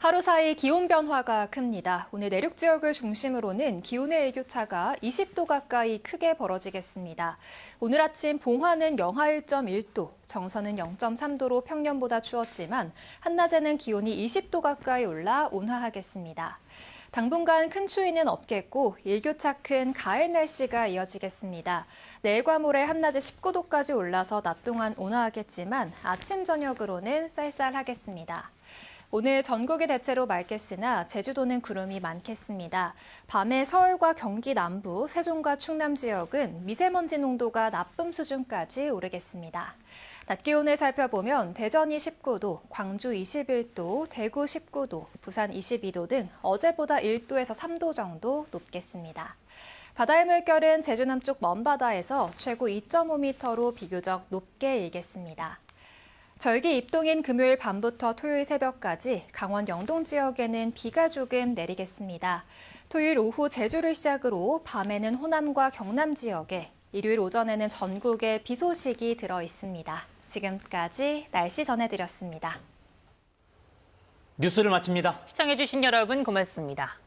하루 사이 기온 변화가 큽니다. 오늘 내륙 지역을 중심으로는 기온의 일교차가 20도 가까이 크게 벌어지겠습니다. 오늘 아침 봉화는 영하 1.1도, 정선은 0.3도로 평년보다 추웠지만 한낮에는 기온이 20도 가까이 올라 온화하겠습니다. 당분간 큰 추위는 없겠고 일교차 큰 가을 날씨가 이어지겠습니다. 내일과 모레 한낮에 19도까지 올라서 낮 동안 온화하겠지만 아침 저녁으로는 쌀쌀하겠습니다. 오늘 전국이 대체로 맑겠으나 제주도는 구름이 많겠습니다. 밤에 서울과 경기 남부, 세종과 충남 지역은 미세먼지 농도가 나쁨 수준까지 오르겠습니다. 낮 기온을 살펴보면 대전이 19도, 광주 21도, 대구 19도, 부산 22도 등 어제보다 1도에서 3도 정도 높겠습니다. 바다의 물결은 제주 남쪽 먼바다에서 최고 2.5m로 비교적 높게 일겠습니다. 절기 입동인 금요일 밤부터 토요일 새벽까지 강원 영동 지역에는 비가 조금 내리겠습니다. 토요일 오후 제주를 시작으로 밤에는 호남과 경남 지역에, 일요일 오전에는 전국에 비 소식이 들어 있습니다. 지금까지 날씨 전해드렸습니다. 뉴스를 마칩니다. 시청해주신 여러분 고맙습니다.